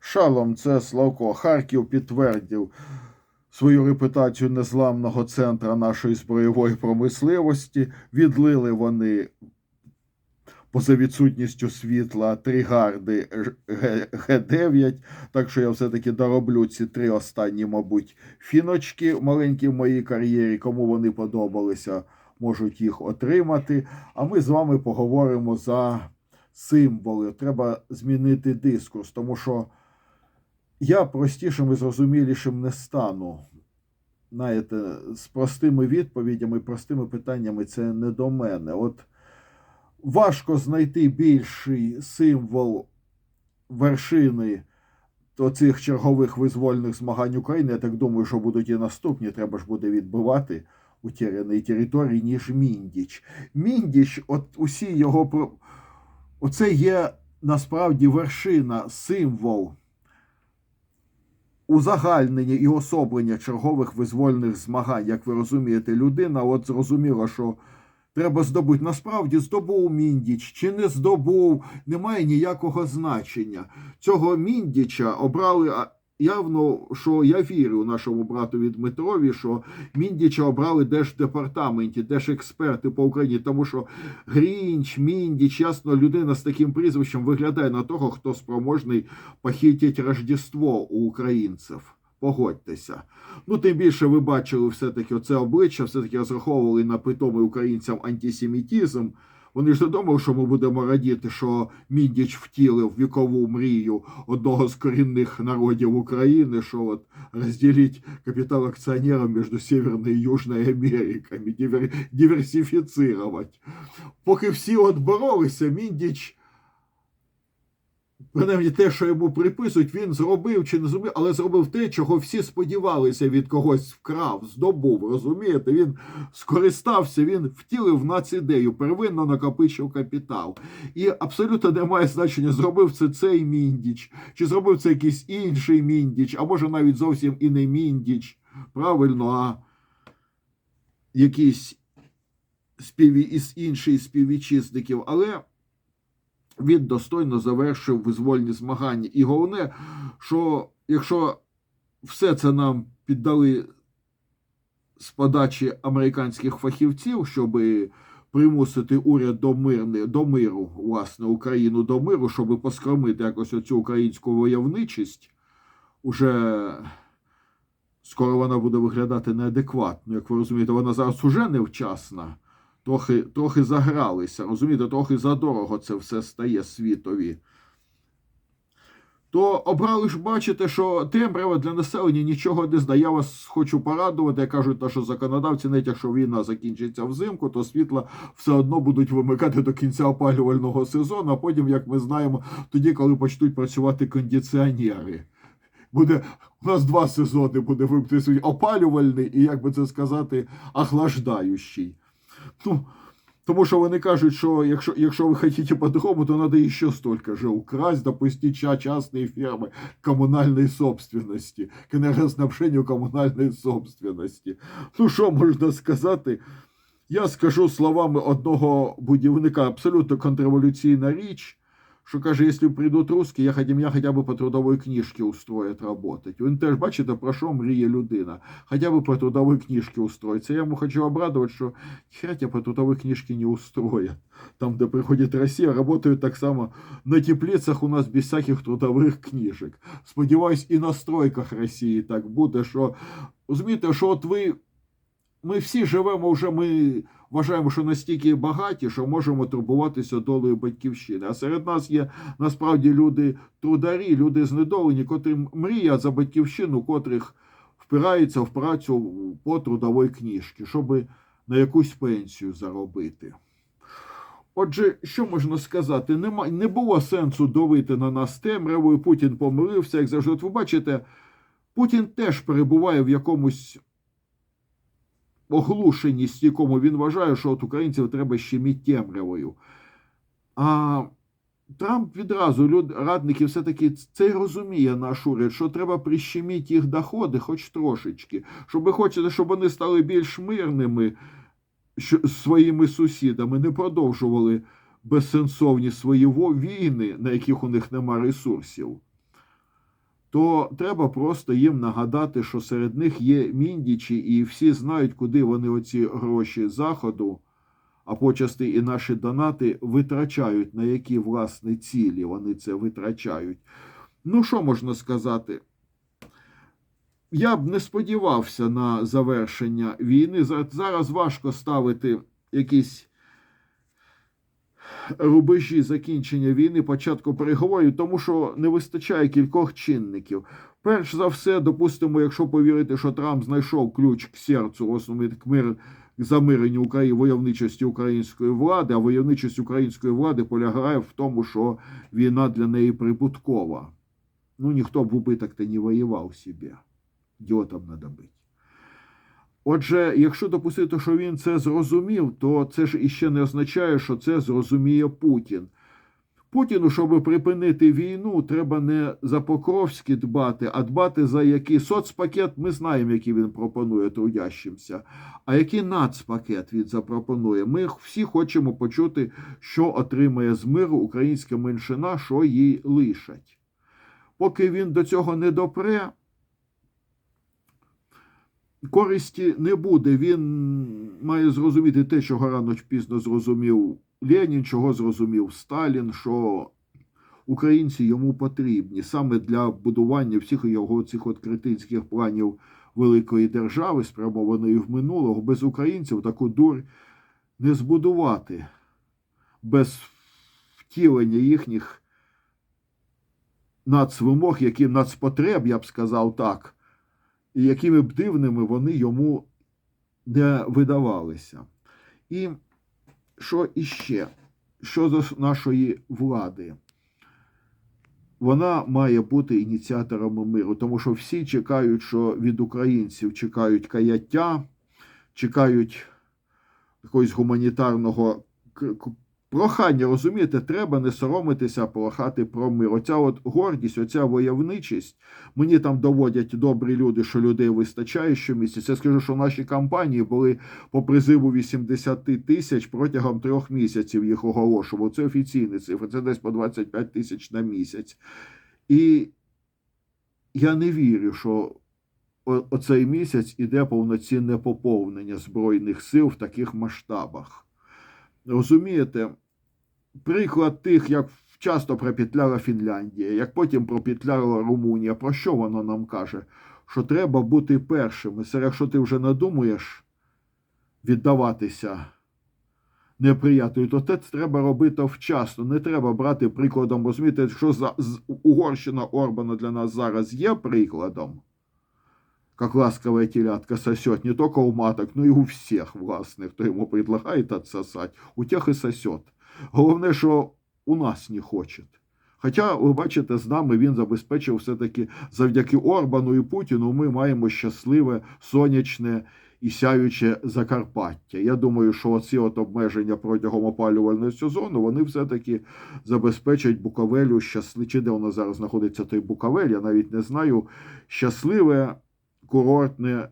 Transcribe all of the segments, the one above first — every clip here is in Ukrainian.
Шалом, це Славко. Харків підтвердив свою репутацію незламного центра нашої збройової промисловості. Відлили вони поза відсутністю світла три гарди Г- Г9. Так що я все-таки дороблю ці три останні, мабуть, фіночки маленькі в моїй кар'єрі. Кому вони подобалися, можуть їх отримати. А ми з вами поговоримо за символи. Треба змінити дискурс, тому що я простішим і зрозумілішим не стану. Знаєте, з простими відповідями, простими питаннями це не до мене. От важко знайти більший символ вершини оцих чергових визвольних змагань України. Я так думаю, що будуть і наступні. Треба ж буде відбивати утеряні території, ніж Міндіч. Міндіч, от усі його про. Оце є насправді вершина, символ узагальнення і особлення чергових визвольних змагань. Як ви розумієте, людина от зрозуміла, що треба здобути. Насправді здобув Міндіч чи не здобув, немає ніякого значення. Цього Міндіча обрали. Явно, що я вірю нашому братові Дмитрові, що Міндіча обрали держдепартаменті, держексперти по Україні, тому що Грінч, Міндіч, ясно, людина з таким прізвищем виглядає на того, хто спроможний похитити Рождество у українців. Погодьтеся. Ну, тим більше ви бачили все-таки оце обличчя, все-таки розраховували на питомий українцям антисемітізм. Вони ж не думали, що ми будемо радіти, що Міндіч втілив вікову мрію одного з корінних народів України, що от розділіть капітал акціонерів між Северною і Южною Америками, дивер... диверсифіцировать. Поки всі от боролися, Міндіч, принаймні те, що йому приписують, він зробив чи не зробив, але зробив те, чого всі сподівалися від когось вкрав, здобув. Розумієте, він скористався, він втілив націдею, первинно накопичив капітал. І абсолютно немає значення, зробив це цей міндіч, чи зробив це якийсь інший міндіч, а може навіть зовсім і не міндіч. Правильно, а якийсь співі... із інший співвітчизників. Але він достойно завершив визвольні змагання. І головне, що якщо все це нам піддали з подачі американських фахівців, щоб примусити уряд до, мирни, до миру, власне, Україну до миру, щоб поскромити якось оцю українську войовничість, уже скоро вона буде виглядати неадекватно. Як ви розумієте, вона зараз уже невчасна трохи, трохи загралися, розумієте, трохи задорого це все стає світові. То обрали ж бачите, що темрява для населення нічого не здає. Я вас хочу порадувати. Я кажу, те, що законодавці, навіть якщо війна закінчиться взимку, то світла все одно будуть вимикати до кінця опалювального сезону, а потім, як ми знаємо, тоді, коли почнуть працювати кондиціонери. Буде у нас два сезони буде вимкнути опалювальний і, як би це сказати, охлаждаючий. Ну, тому що вони кажуть, що якщо, якщо ви хотите по-другому, то надо еще столько же украсть, допустить ча- частные фермы коммунальной собственности, к энергоснабжению комунальної собственности. Ну, що можна сказати? Я скажу словами одного будівника, абсолютно контрреволюційна річ, що каже, якщо прийдуть русські, я хотя, меня хотя бы по трудовой книжке устроят работать. Він теж, бачите, про що мріє людина. Хотя бы по трудовой книжке устроиться. Я ему хочу обрадовать, что хера тебя по трудовой книжке не устроят. Там, где приходит Россия, работают так само на теплицах у нас без всяких трудових книжек. Сподіваюсь, і на стройках Росії так буде, що розумієте, що от ви. Ми всі живемо вже, ми вважаємо, що настільки багаті, що можемо турбуватися долею батьківщини. А серед нас є насправді люди трударі, люди знедолені, котрі мріють за батьківщину, котрих впираються в працю по трудовій книжці, щоб на якусь пенсію заробити. Отже, що можна сказати? Нема, не було сенсу давити на нас темрявою. Путін помилився, як завжди. От ви бачите, Путін теж перебуває в якомусь оглушеність, якому він вважає, що от українців треба щеміти темрявою. А Трамп відразу люд, радники все-таки це розуміє наш уряд, що треба прищемити їх доходи, хоч трошечки. Щоб ви хочете, щоб вони стали більш мирними що, своїми сусідами, не продовжували безсенсовні свої війни, на яких у них нема ресурсів. То треба просто їм нагадати, що серед них є міндічі, і всі знають, куди вони оці гроші заходу, а почасти і наші донати витрачають, на які власне цілі вони це витрачають. Ну, що можна сказати? Я б не сподівався на завершення війни. Зараз важко ставити якісь рубежі закінчення війни, початку переговорів, тому що не вистачає кількох чинників. Перш за все, допустимо, якщо повірити, що Трамп знайшов ключ к серцю, основний мир к замиренню України войовничості української влади, а войовничість української влади полягає в тому, що війна для неї прибуткова. Ну, ніхто б в убиток-то не воював собі. Ідіотам надо бути. Отже, якщо допустити, що він це зрозумів, то це ж іще не означає, що це зрозуміє Путін. Путіну, щоб припинити війну, треба не за Покровські дбати, а дбати за який соцпакет, ми знаємо, який він пропонує трудящимся. А який нацпакет він запропонує. Ми всі хочемо почути, що отримає з миру українська меншина, що їй лишать. Поки він до цього не допре, користі не буде. Він має зрозуміти те, чого рано чи пізно зрозумів Ленін, чого зрозумів Сталін, що українці йому потрібні саме для будування всіх його цих от критичних планів великої держави, спрямованої в минулого. Без українців таку дурь не збудувати, без втілення їхніх нацвимог, які нацпотреб, я б сказав так, якими б дивними вони йому не видавалися. І що іще? Що до нашої влади? Вона має бути ініціатором миру, тому що всі чекають, що від українців чекають каяття, чекають якогось гуманітарного прохання. Розумієте, треба не соромитися, прохати про мир. Оця от гордість, оця войовничість. Мені там доводять добрі люди, що людей вистачає щомісяця. Я скажу, що наші кампанії були по призиву 80 тисяч протягом трьох місяців їх оголошував. Це офіційні цифри, це десь по 25 тисяч на місяць. І я не вірю, що оцей місяць іде повноцінне поповнення Збройних сил в таких масштабах. Розумієте, приклад тих, як часто пропетляла Фінляндія, як потім пропетляла Румунія, про що воно нам каже? Що треба бути першими. Це якщо ти вже надумаєш віддаватися неприятелю, то це треба робити вчасно. Не треба брати прикладом. Розумієте, якщо за, Угорщина Орбана для нас зараз є прикладом, как ласковая телятка сосет не только у маток, но и у всех, власне, хто йому предлагає отсосать, у тих і сосет. Головне, що у нас не хоче. Хоча, ви бачите, з нами він забезпечив все-таки завдяки Орбану і Путіну ми маємо щасливе, сонячне і сяюче Закарпаття. Я думаю, що оці от обмеження протягом опалювального сезону вони все-таки забезпечать Буковелю щасливе, чи де воно зараз знаходиться той Буковель, я навіть не знаю, щасливе курортне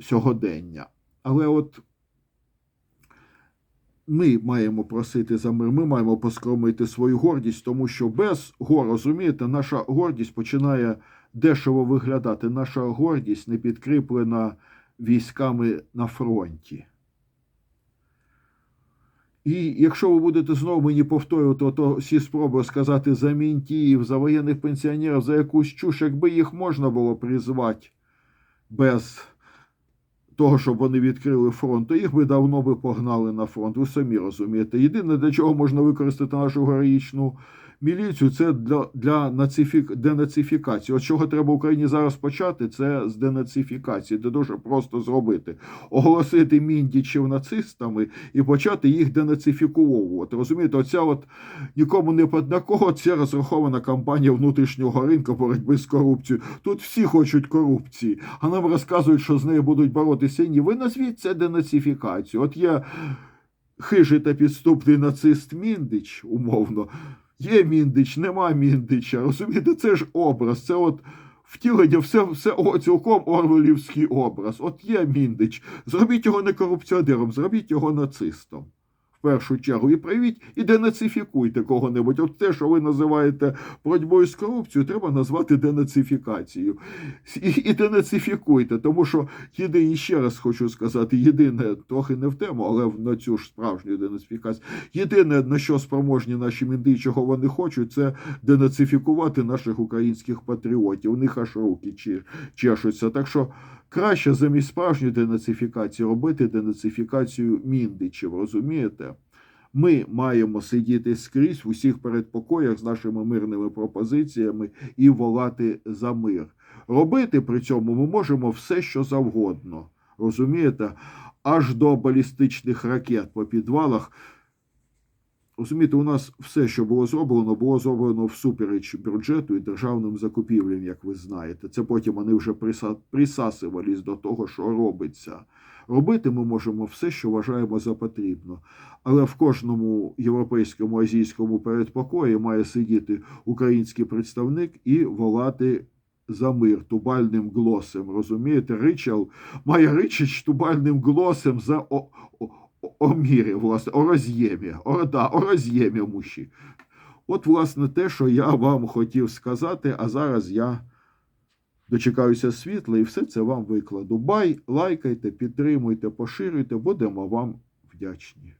сьогодення. Але от ми маємо просити за мир, ми маємо поскромити свою гордість, тому що без гор, розумієте, наша гордість починає дешево виглядати. Наша гордість не підкріплена військами на фронті. І якщо ви будете знову мені повторювати то всі спроби сказати за мінтіїв, за воєнних пенсіонерів, за якусь чуш, якби їх можна було призвати без того, щоб вони відкрили фронт, то їх би давно би погнали на фронт. Ви самі розумієте. Єдине, для чого можна використати нашу героїчну міліцію, це для, для нацифік... денацифікації. От чого треба Україні зараз почати, це з денацифікації, де дуже просто зробити. Оголосити міндічів нацистами і почати їх денацифіковувати. Розумієте, оця от нікому не на кого це розрахована кампанія внутрішнього ринку боротьби з корупцією. Тут всі хочуть корупції, а нам розказують, що з нею будуть боротися. Ні, ви назвіть це денацифікацію. От є хижий та підступний нацист Міндич, умовно. Є Міндич, нема Міндича. Розумієте, це ж образ, це от. Втілення все, все о, цілком Орвелівський образ. От є Міндич. Зробіть його не корупціонером, зробіть його нацистом. В першу чергу і привіть, і денацифікуйте кого-небудь. От те, що ви називаєте боротьбою з корупцією, треба назвати денацифікацією. І, і денацифікуйте, тому що єдине, ще раз хочу сказати, єдине, трохи не в тему, але на цю ж справжню денацифікацію. Єдине, на що спроможні наші мінди, чого вони хочуть, це денацифікувати наших українських патріотів. У них аж руки чешуться. Так що краще замість справжньої денацифікації робити денацифікацію міндичів, розумієте? Ми маємо сидіти скрізь в усіх передпокоях з нашими мирними пропозиціями і волати за мир. Робити при цьому ми можемо все, що завгодно. Розумієте? Аж до балістичних ракет по підвалах. Розумієте, у нас все, що було зроблено, було зроблено всупереч бюджету і державним закупівлям, як ви знаєте. Це потім вони вже приса- присасувались до того, що робиться. Робити ми можемо все, що вважаємо за потрібно. Але в кожному європейському азійському передпокої має сидіти український представник і волати за мир тубальним глосом. Розумієте, Ричал має ричич тубальним глосом за о, о мірі, власне, о роз'ємі. О, да, о роз'ємі муші. От, власне, те, що я вам хотів сказати, а зараз я дочекаюся світла і все це вам викладу. Бай, лайкайте, підтримуйте, поширюйте, будемо вам вдячні.